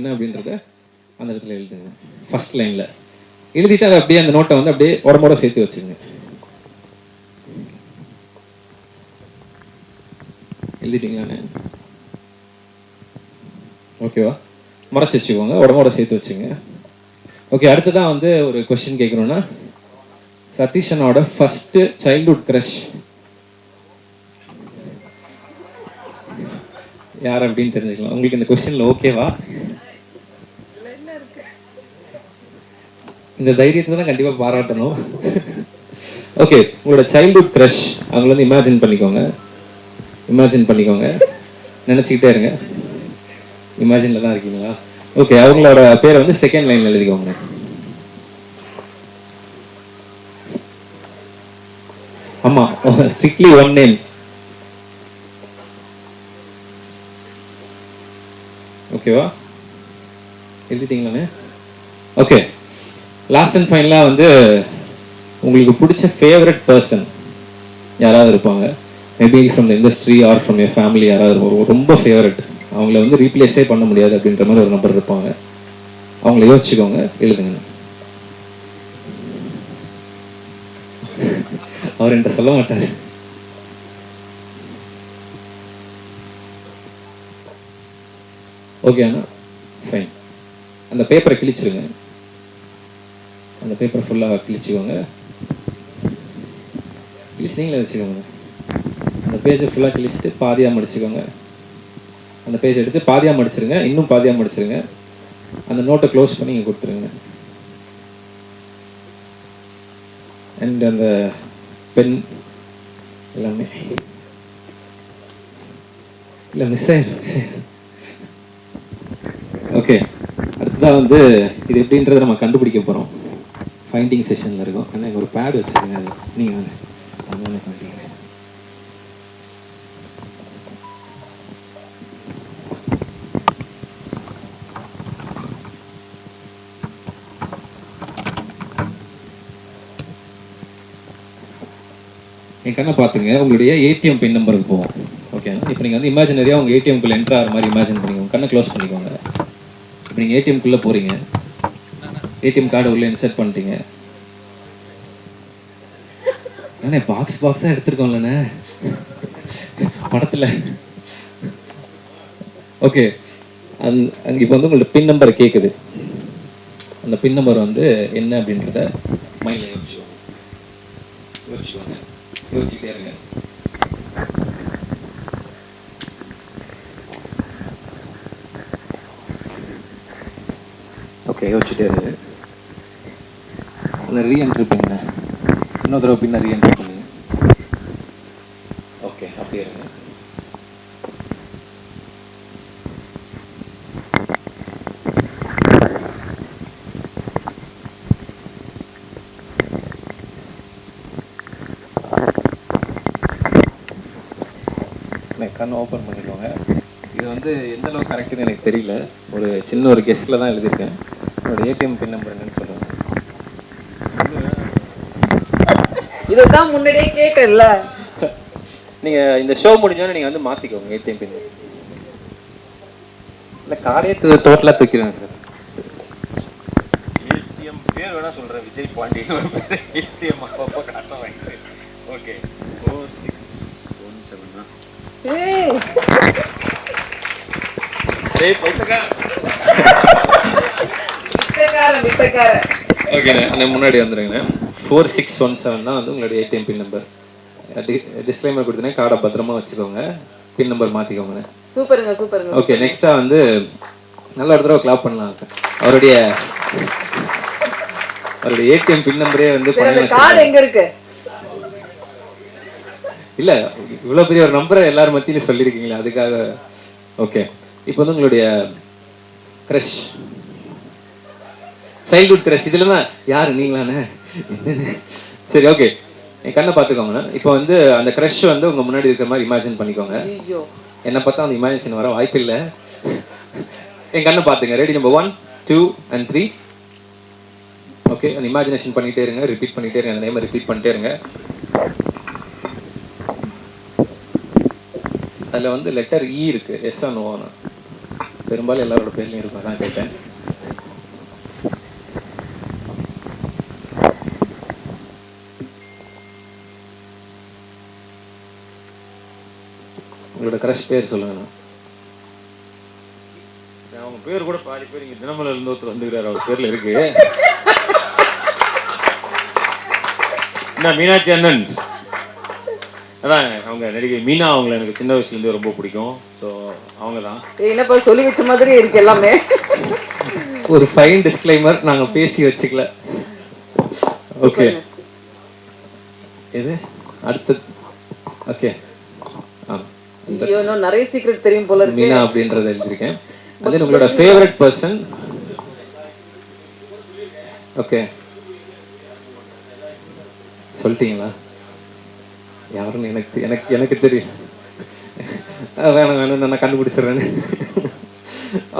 என்ன அப்படின்றத அந்த இடத்துல எழுதுங்க. ஃபர்ஸ்ட் லைனில் எழுதிட்டு அதை அப்படியே அந்த நோட்டை வந்து அப்படியே உடம்போட சேர்த்து வச்சுங்க எழுதிட்டீங்களாண்ணே ஓகேவா மறைச்சி வச்சுக்கோங்க. உடம்போட சேர்த்து வச்சுங்க. ஓகே அடுத்ததான் வந்து ஒரு கொஸ்டின் கேட்கணும்னா சதீஷனோட ஃபர்ஸ்ட் சைல்ட்ஹுட் க்ரஷ் யார் அப்படின்னு தெரிஞ்சுக்கலாம். உங்களுக்கு இந்த கொஸ்டின்ல ஓகேவா இந்த தைரியத்தை தான் கண்டிப்பா பாராட்டணும். ஓகே உங்களோட சைல்ட்ஹுட் க்ரஷ் அவங்கள வந்து இமேஜின் பண்ணிக்கோங்க. இமேஜின் பண்ணிக்கோங்க. நினச்சிக்கிட்டே இருங்க. இமேஜினில் தான் இருக்கீங்களா? ஓகே அவங்களோட பேரை வந்து செகண்ட் லைனில் எழுதிக்கோங்க. ஆமா ஸ்ட்ரிக்ட்லி ஒன் நேம் ஓகேவா எழுதிட்டீங்களாண்ணே ஓகே லாஸ்ட் அண்ட் ஃபைனலாக வந்து உங்களுக்கு பிடிச்ச ஃபேவரட் பர்சன் யாராவது இருப்பாங்க? Maybe from the industry or from your family யாராவது இருப்பாங்க. ரொம்ப ஃபேவரட் அவங்கள வந்து ரீப்ளேஸே பண்ண முடியாது அப்படின்ற மாதிரி ஒரு நம்பர் இருப்பாங்க. அவங்கள யோசிச்சுக்கோங்க எழுதுங்க. அவர் என்கிட்ட சொல்ல மாட்டார். ஓகே அண்ணா. ஃபைன் அந்த பேப்பரை கிழிச்சிருங்க. அந்த பேப்பரை ஃபுல்லாக கிழிச்சிக்கோங்க. கிழிச்சிங்களே வச்சுக்கோங்க. அந்த பேஜை ஃபுல்லாக கிழிச்சிட்டு பாதியாக முடிச்சுக்கோங்க. அந்த பேஜ் எடுத்து பாதியாக மடிச்சிருங்க. இன்னும் பாதியாக முடிச்சிருங்க. அந்த நோட்டை க்ளோஸ் பண்ணி இங்கே கொடுத்துருங்க. அண்ட் அந்த பென் எல்லாமே. இல்லை மிஸ் ஆயிடும் மிஸ் ஆயிடும் ஓகே அடுத்ததாக வந்து இது எப்படின்றத நம்ம கண்டுபிடிக்க போகிறோம் ஃபைண்டிங் செஷனில் இருக்கும். ஆனால் ஒரு பேட் வச்சுருங்க. அது நீங்கள் வந்து அதனால பண்ணுறீங்க என் கண்ணை பார்த்துங்க உங்களுடைய ஏடிஎம் பின் நம்பருக்கு போவோம். ஓகே இப்போ நீங்கள் வந்து இமேஜினரியாக உங்கள் ஏடிஎம்குள்ளே என்ட்ரு ஆகிற மாதிரி இமேஜின் பண்ணிக்கோங்க. கண்ணை க்ளோஸ் பண்ணிக்கோங்க. இப்போ நீங்கள் ஏடிஎம்குள்ளே போகிறீங்க ஏடிஎம் கார்டு உள்ளே இன்சர்ட் பண்ணிட்டீங்க. அண்ணே பாக்ஸ் பாக்ஸாக எடுத்துருக்கோம்லண்ணே. படத்தில். ஓகே அந் அங்கே இப்போ வந்து உங்களோட பின் நம்பர் கேட்குது அந்த பின் நம்பர் வந்து என்ன அப்படின்றத மைண்டில் யோசிச்சு யோசிச்சுவாங்க யோசிச்சுட்டே இருங்க. ஓகே யோசிச்சுட்டே இருங்க. அந்த ரீஎன்ட்ரி பண்ணுங்க இன்னொரு தடவை பின்ன ரீஎன்ட்ரி பண்ணுங்க ஓகே அப்படியே இருங்க கண் ஓப்பன் பண்ணிக்கோங்க. இது வந்து எந்த அளவுக்கு கரெக்டுன்னு எனக்கு தெரியல. ஒரு சின்ன ஒரு கெஸ்ட்டில் தான் எழுதியிருக்கேன். என்னோட ஏடிஎம் பின் நம்பர் இதுதான் முன்னாடியே கேட்டேன்ல. நீங்கள் இந்த ஷோ முடிஞ்சோன்னே நீங்கள் வந்து மாற்றிக்கோங்க ஏடிஎம் பின் இல்லை கார்டே டோட்டலாக தூக்கிறேன் சார் ஏடிஎம் பேர் வேணா சொல்றேன் விஜய் பாண்டியன் ஏடிஎம் அப்பப்போ காசை வாங்கிட்டு. Okay. Four six one seven ஏய். டேய் பைத்தக்கா வித்தக்காரன் வித்தக்காரன். ஓகேண்ணே அண்ணே முன்னாடி வந்துடுங்கண்ணே ஃபோர் சிக்ஸ் ஒன் செவன் தான் வந்து உங்களுடைய ஏடிஎம் பின் நம்பர் டிஸ்க்ளைமர் கொடுத்தனே. கார்டை பத்திரமா வச்சுக்கோங்க. பின் நம்பர் மாற்றிக்கோங்கண்ணே சூப்பருங்க சூப்பருங்க ஓகே நெக்ஸ்ட்டாக வந்து நல்ல ஒரு தடவை கிளாப் பண்ணலாம். அவருடைய அவருடைய ஏடிஎம் பின் நம்பரே வந்து கார்டு. எங்க இருக்கு? இல்ல இவ்வளவு பெரிய ஒரு நம்பரை எல்லாரும் மத்தியிலும் சொல்லியிருக்கீங்களே அதுக்காக. ஓகே இப்போ வந்து உங்களுடைய க்ரஷ் சைல்ட்ஹுட் க்ரஷ் இதுல தான் யாரு? என்னண்ணே? சரி ஓகே என் கண்ணை பார்த்துக்கோங்கண்ணா இப்போ வந்து அந்த க்ரஷ் வந்து உங்க முன்னாடி இருக்கிற மாதிரி இமேஜின் பண்ணிக்கோங்க. என்னை பார்த்தா அந்த இமேஜினேஷன் வர வாய்ப்பு இல்லை. என் கண்ணை பார்த்துங்க. Ready number one two and three okay அந்த இமேஜினேஷன் பண்ணிட்டே இருங்க. ரிப்பீட் பண்ணிட்டே இருங்க. அந்த நேமை ரிப்பீட் பண்ணிட்டே இருங்க. அதில் வந்து லெட்டர் இ இருக்கு. எஸ் ஆன் ஓனா பெரும்பாலும் எல்லாரோட பேர்லையும் இருக்கும் அதான் கேட்டேன். க்ரஷ் பேர் சொல்லுங்கண்ணா. அவங்க பேர் கூட பாதி பேர் இங்க தினமலர் இருந்து ஒருத்தர் வந்துக்கிறாரு அவர் பேர்ல இருக்கு. என்ன மீனாட்சி அண்ணன்? அதான் அவங்க நடிகை மீனா அவங்கள எனக்கு சின்ன வயசுல இருந்து ரொம்ப பிடிக்கும். ஸோ அவங்க தான் என்னப்பா சொல்லி வச்ச மாதிரி இருக்கு எல்லாமே. ஒரு ஃபைன் டிஸ்க்ளைமர் நாங்க பேசி வச்சுக்கல. ஓகே எது? அடுத்தது. ஓகே ஐயோ நிறைய சீக்ரெட் தெரியும் போல இருக்கு. மீனா அப்படின்றத எழுதியிருக்கேன். அது உங்களோட ஃபேவரட் பர்சன் ஓகே சொல்லிட்டீங்களா? யாருன்னு எனக்கு எனக்கு எனக்கு தெரியும் வேணாம் வேணாம் நான் கண்டுபிடிச்சிடுறேன்னு.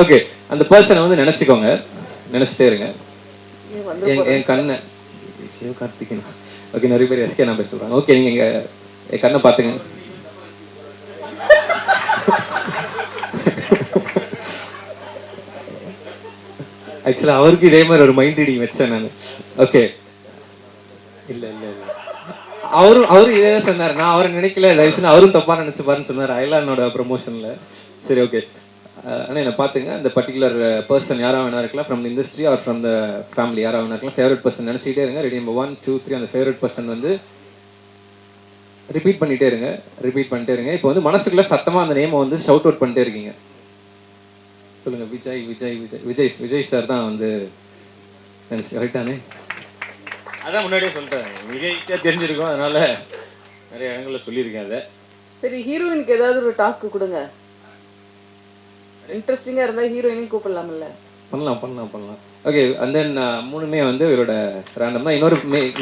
ஓகே அந்த பர்சனை வந்து நினச்சிக்கோங்க. நினச்சிட்டே இருங்க. என் கண்ணை சிவகார்த்திகேயன் ஓகே நிறைய பேர் எஸ்கே நான் பேச சொல்கிறாங்க ஓகே நீங்கள் இங்கே என் கண்ணை பார்த்துங்க. ஆக்சுவலாக அவருக்கு இதே மாதிரி ஒரு மைண்ட் ரீடிங் வச்சேன் நான். ஓகே இல்ல இல்ல இல்ல. அவரும் அவரும் இதே தான் சொன்னார். நான் அவரை நினைக்கல. தயவுசெய்து அவரும் தப்பா நினைச்சுப்பாருன்னு சொன்னார். அயலானோட ப்ரொமோஷன்ல சரி ஓகே ஆனால் என்ன பார்த்துங்க. அந்த பர்டிகுலர் பர்சன் யாராக வேணா இருக்கலாம். From industry or from the family யாராக வேணா இருக்கலாம். ஃபேவரட் பர்சன் நினச்சிக்கிட்டே இருங்க. Ready number one two three அந்த ஃபேவரட் பர்சன் வந்து ரிப்பீட் பண்ணிட்டே இருங்க. ரிப்பீட் பண்ணிட்டே இருங்க. இப்போ வந்து மனசுக்குள்ள சத்தமா அந்த நேமை வந்து ஷவுட் அவுட் பண்ணிட்டே இருக்கீங்க. சொல்லுங்க விஜய் விஜய் விஜய் விஜய் விஜய் சார் தான் வந்து கரெக்டானே அதான் முன்னாடியே சொல்லிட்டேன். விஜய் தெரிஞ்சிருக்கும் அதனால நிறைய இடங்கள்ல சொல்லியிருக்கேன் அதை சரி ஹீரோயினுக்கு ஏதாவது ஒரு டாஸ்க் கொடுங்க. இன்ட்ரெஸ்டிங்கா இருந்தா ஹீரோயினையும் கூப்பிடலாம்ல. பண்ணலாம் பண்ணலாம் பண்ணலாம். ஓகே அண்ட் தென் மூணுமே வந்து இவரோட ரேண்டம் தான். இன்னொரு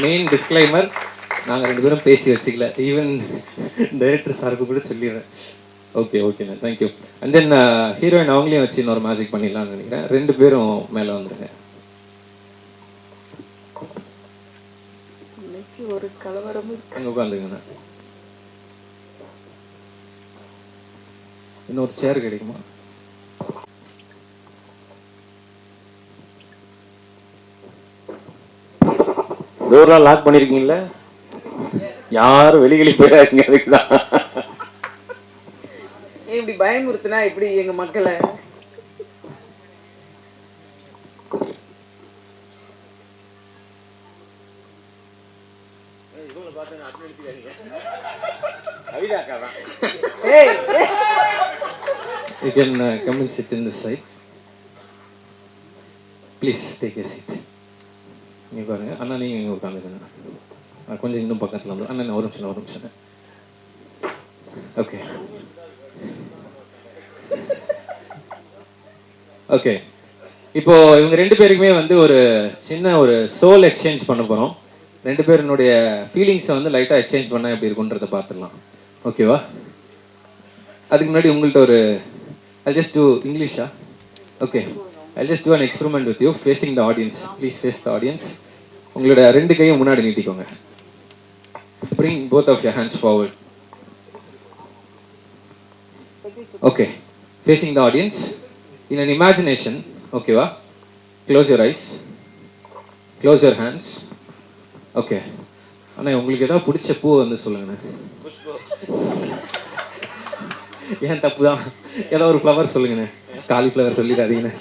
மெயின் டிஸ்க்ளைமர் நாங்கள் ரெண்டு பேரும் பேசி வச்சுக்கல. ஈவன் டைரக்டர் சாருக்கு கூட சொல்லிடுறேன். ஓகே ஓகேண்ணா தேங்க்யூ அண்ட் தென் ஹீரோயின் அவங்களையும் வச்சு இன்னொரு மேஜிக் பண்ணிடலாம்னு நினைக்கிறேன். ரெண்டு பேரும் மேலே வந்துருங்க. ஒரு கலவரமும் அங்கே உட்காந்துங்கண்ணா இன்னொரு சேர் கிடைக்குமா? டோர்லாம் லாக் பண்ணிருக்கீங்களா யாரும் வெளிகளி போயிடாதீங்க அதுக்கு தான் பயமுறுத்துனா எப்படி எங்க மக்களை? ஏய் You can uh, come and sit in this side. Please take a seat. நீ பாருங்க. அண்ணா நீங்க இங்க உட்காந்துக்கங்க. நான் கொஞ்சம் இன்னும் பக்கத்துல வந்து அண்ணா ஒரு நிமிஷம் ஒரு நிமிஷம். ஓகே ஓகே இப்போ இவங்க ரெண்டு பேருக்குமே வந்து ஒரு சின்ன ஒரு சோல் எக்ஸ்சேஞ்ச் பண்ண போகிறோம் ரெண்டு பேருனுடைய ஃபீலிங்ஸை வந்து லைட்டாக எக்ஸ்சேஞ்ச் பண்ணால் எப்படி இருக்குன்றதை பார்த்துடலாம். ஓகேவா அதுக்கு முன்னாடி உங்கள்கிட்ட ஒரு I just do இங்கிலீஷா okay I just do an experiment with you facing the audience please face the audience உங்களோட ரெண்டு கையும் முன்னாடி நீட்டிக்கோங்க. Bring both of your hands forward okay facing the audience in an imagination ஓகேவா close your eyes. Close your hands. Okay அண்ணா உங்களுக்கு ஏதாவது பிடிச்ச பூ வந்து சொல்லுங்கண்ணே. ஏன் தப்பு தான்? ஏதோ ஒரு ஃப்ளவர் சொல்லுங்கண்ணே. காலிஃப்ளவர் சொல்லிடாதீங்கண்ணே.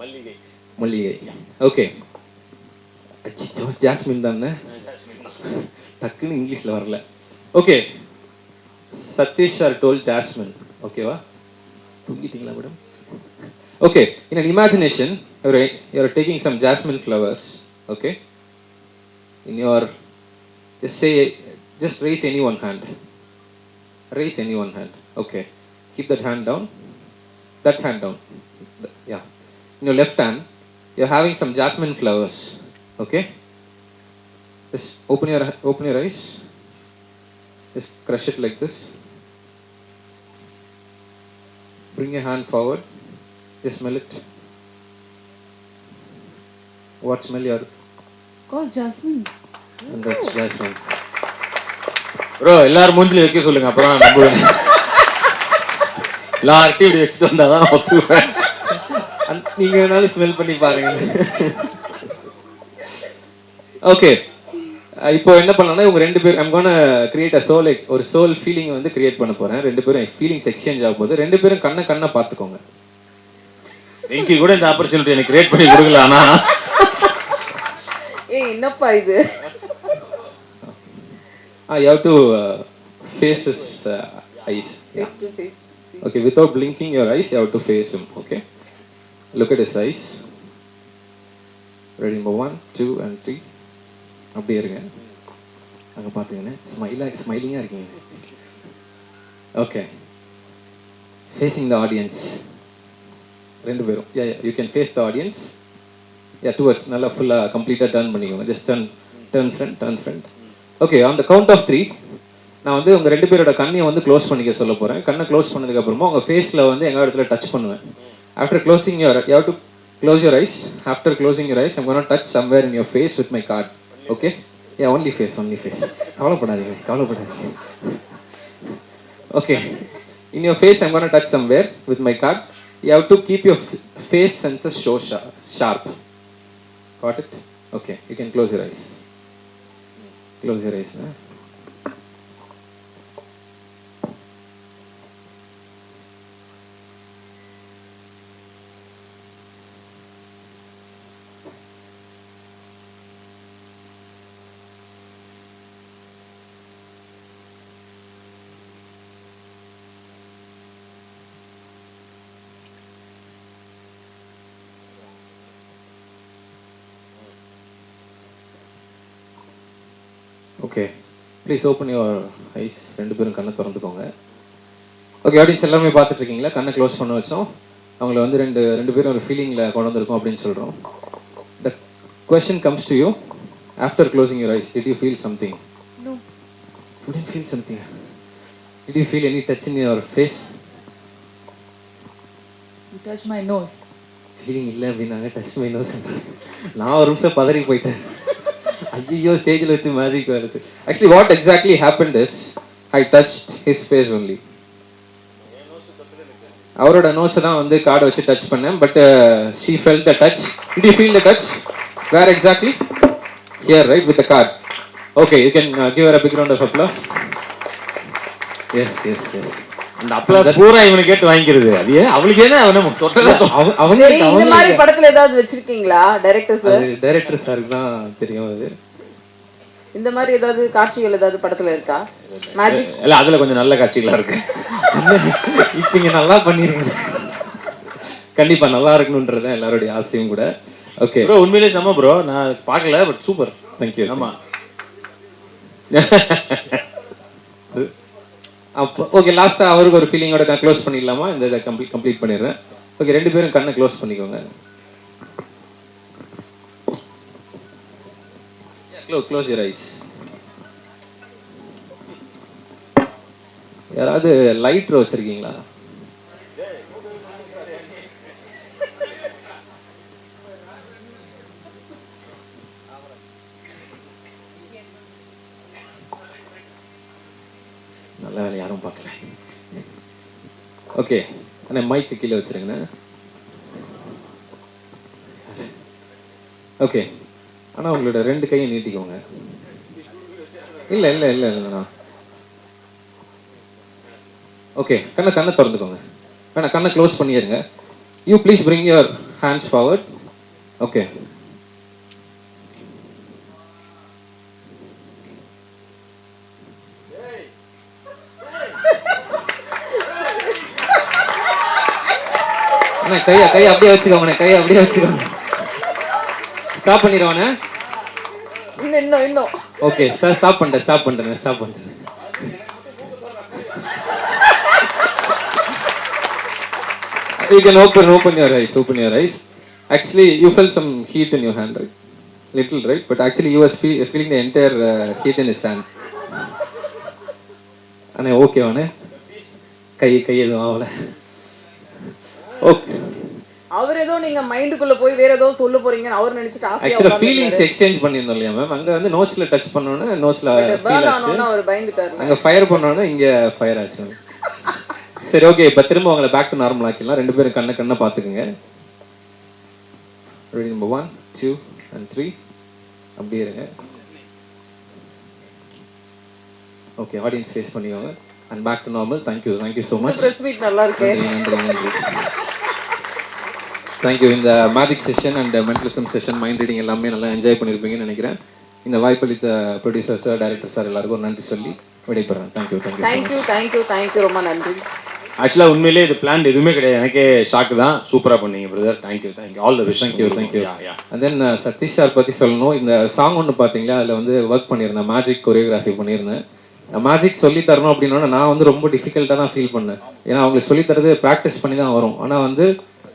மல்லிகை. மல்லிகை. ஓகே ஜாஸ்மின் தானே? டக்குன்னு இங்கிலீஷில் வரல. Okay Satish sir told jasmine ஓகேவா தூங்கிட்டீங்களா madam okay in an imagination your you're taking some jasmine flowers okay in your just say just raise any one hand raise any one hand okay keep that hand down that hand down Th- yeah in your left hand you're having some jasmine flowers okay just open your open your eyes just crush it like this bring your hand forward. Just smell it. What smell you are? Goes jasmine And that's jasmine. Bro எல்லாரும் மூஞ்சில வைக்க சொல்லுங்க அப்புறம் நம்புவேன். எல்லார்ட்டையும் இப்படி வச்சுட்டு வந்தால் தான் ஒத்துக்குவேன். நீங்க வேணாலும் ஸ்மெல் பண்ணி பாருங்க ஓகே இப்போ என்ன பண்ணலாம்னா இவங்க ரெண்டு பேர் I'm gonna create a soul ஒரு சோல் ஃபீலிங் வந்து கிரியேட் பண்ண போறேன் ரெண்டு பேரும் ஃபீலிங்ஸ் எக்ஸ்சேஞ்ச் ஆக போகுது ரெண்டு பேரும் கண்ணை கண்ணை பார்த்துக்கோங்க வெங்கி கூட இந்த ஆப்பர்ச்சுனிட்டி எனக்கு கிரியேட் பண்ணி கொடுக்கல ஆனா ஏய் என்னப்பா இது Ah, you have to uh, face his uh, eyes. Yeah. Face to face. Okay, without blinking your eyes, you have to face him. Okay. Look at his eyes. அப்படியே இருங்க. அங்கே பார்த்துங்கண்ணே ஸ்மைலாக ஸ்மைலிங்காக இருக்கீங்க. ஓகே ஃபேஸிங் த ஆடியன்ஸ் ரெண்டு பேரும். Ya you can face the audience ya towards நல்லா ஃபுல்லாக கம்ப்ளீட்டாக டர்ன் பண்ணிக்கோங்க. Just turn turn front turn front okay on the count of three நான் வந்து உங்கள் ரெண்டு பேரோட கண்ணையை வந்து க்ளோஸ் பண்ணிக்க சொல்ல போகிறேன் கண்ணை க்ளோஸ் பண்ணதுக்கப்புறமா உங்கள் ஃபேஸில் வந்து எங்கள் இடத்துல டச் பண்ணுவேன். After closing your you to close your eyes after closing your eyes I'm gonna touch somewhere in your face with my card okay a only face only face கவலைப்படாதீங்க கவலைப்படாதீங்க. Okay in your face I'm gonna touch somewhere with my card you have to keep your face senses show sharp got it okay you can close your eyes close your eyes okay please open your eyes ரெண்டு பேரும் கண்ணை திறந்துக்கோங்க. Okay audience எல்லாமே பார்த்துட்டு இருக்கீங்களா? கண்ணை close பண்ண வச்சோம். அவங்கள வந்து ரெண்டு ரெண்டு பேரும் ஒரு ஃபீலிங்கில் கொண்டு வந்திருக்கோம் அப்படின்னு சொல்கிறோம் the question comes to you after closing your eyes did you feel something feel something did you feel any touch in your face touch my nose. Feeling இல்லை அப்படின்னாங்க. டச் மை நோஸ் நான் ஒரு நிமிஷம் பதறி போயிட்டேன். ஐயோ ஸ்டேஜில் வச்சு மேஜிக் வருது actually what exactly happen is I touch his face only அவரோட நோஸை தான் வந்து கார்டை வச்சு டச் பண்ணேன். But she fell the touch the feel the touch where exactly here right with the card okay you can give a big round of applause yes yes yes அந்த applause பூரா இவனுக்கு கேட்டு வாங்கிக்கிறது. அது ஏன்? அவளுக்கு என்ன அவனை தொட்டதா அவன் இந்த மாதிரி படத்துல ஏதாவது வச்சிருக்கீங்களா டைரக்டர் சார் டைரக்டர் சாருக்கு தான் தெரியும் அது. இந்த மாதிரி ஏதாவது காட்சிகள் ஏதாவது படத்துல இருக்கா? மேஜிக் இல்ல அதுல கொஞ்சம் நல்ல காட்சிகளா இருக்கு. இப்ப இங்க நல்லா பண்ணிருங்க. கண்டிப்பா நல்லா இருக்கணும்ன்றது தான் எல்லாருடைய ஆசையும் கூட. ஓகே ப்ரோ உண்மையிலேயே செம்ம ப்ரோ நான் பார்க்கல பட் சூப்பர் தேங்க்யூ ஆமா. அப்போ ஓகே லாஸ்ட்டாக அவருக்கு ஒரு ஃபீலிங்கோட நான் க்ளோஸ் பண்ணிடலாமா? இந்த இதை கம்ப்ளீட் கம்ப்ளீட் பண்ணிடுறேன். ஓகே ரெண்டு பேரும் கண்ணை க்ளோஸ் பண்ணிக்கோங்க. க்ளோஸ் யூர் ஐஸ் யாராவது லைட்ரு வச்சுருக்கீங்களா? நல்ல வேலை யாரும் பார்க்கல. ஓகே அண்ணா மைக்கு கீழே வச்சிருங்கண்ணே. ஓகே ஆனால் உங்களோட ரெண்டு கையை நீட்டிக்கோங்க. இல்லை இல்லை இல்லை இல்லைண்ணா ஓகே கண்ணை கண்ணை திறந்துக்கோங்க. வேணா கண்ணை க்ளோஸ் பண்ணிடுங்க. You please bring your hands forward okay அண்ணா கையை கையை அப்படியே வச்சுக்கோங்கண்ணே கையை அப்படியே வச்சுக்கோங்க ஸ்டாப் பண்ணிடுவானே இன்னும் இன்னும் இன்னும் ஓகே சார் ஸ்டாப் பண்ணிட்டேன் ஸ்டாப் பண்ணிட்டேன் stop you can open open your eyes open your eyes actually you felt some heat in your hand right little right but actually you was feel, feeling the entire uh, heat in his hand அண்ணே okay வாண்ணே கை கை எதுவும் ஆகல okay அவர் ஏதோ நீங்க மைண்டுக்குள்ள போய் வேற ஏதோ சொல்ல போறீங்கன்னு அவர் நினைச்சிட்டு ஆசையா ஆக்சுவலாக ஃபீலிங்ஸ் எக்ஸ்சேஞ்ச் பண்ணியிருந்தோம் இல்லையா மேம் அங்கே வந்து நோஸில் டச் பண்ணோன்னே நோஸில் ஃபீல் ஆச்சு. அவர் பயந்துட்டாரு. அங்கே ஃபயர் பண்ணோன்னே இங்கே ஃபயர் ஆச்சு சரி ஓகே இப்போ திரும்ப உங்களை பேக் டு நார்மல் ஆக்கிடலாம். ரெண்டு பேரும் கண்ணை கண்ணை பார்த்துக்குங்க. Ready number one two and three அப்படியே இருங்க. ஓகே ஆடியன்ஸ் ஃபேஸ் பண்ணிக்கோங்க. And back to normal thank you thank you so much நல்லா இருக்கு. நன்றி நன்றி. தேங்க்யூ இந்த magic session and mentalism session mind reading எல்லாமே நல்லா என்ஜாய் பண்ணியிருப்பீங்கன்னு நினைக்கிறேன். இந்த வாய்ப்பளித்த ப்ரொடியூசர் சார் டைரக்டர் சார் எல்லாருக்கும் நன்றி சொல்லி விடைபெறேன். Thank you thank you thank you thank you thank you ரொம்ப நன்றி. ஆக்சுவலாக உண்மையிலேயே இது பிளான் எதுவுமே கிடையாது. எனக்கே ஷாக்கு தான். சூப்பராக பண்ணீங்க brother thank you thank you all the wish thank you thank you and then Satish sir பற்றி சொல்லணும். இந்த சாங் ஒன்று பார்த்தீங்களா அதில் வந்து ஒர்க் பண்ணியிருந்தேன். மேஜிக் கொரியோகிராஃபி பண்ணியிருந்தேன். மேஜிக் சொல்லி தரணும் அப்படின்னா நான் வந்து ரொம்ப டிஃபிகல்ட்டாக தான் ஃபீல் பண்ணேன். ஏன்னா அவங்களுக்கு சொல்லி தரது ப்ராக்டிஸ் பண்ணி தான் வரும். ஆனால் வந்து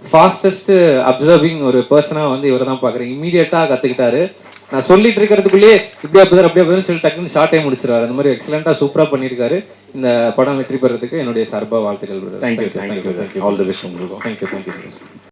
ஃபாஸ்டஸ்ட் அப்சர்விங் ஒரு பர்சனாக வந்து இவரை தான் பார்க்குறேன். இமீடியட்டாக கற்றுக்கிட்டாரு நான் சொல்லிட்டு இருக்கிறதுக்குள்ளேயே இப்படி அப்படிதான் அப்படி அப்படிதான் சொல்லி டக்குன்னு ஷார்ட்டே முடிச்சிருவாரு. அந்த மாதிரி எக்ஸலண்ட்டாக சூப்பராக பண்ணியிருக்காரு. இந்த படம் வெற்றி பெறதுக்கு என்னுடைய சார்பாக வாழ்த்துக்கள் thank you thank you all the wish உங்களுக்கு தேங்க்யூ தேங்க்யூ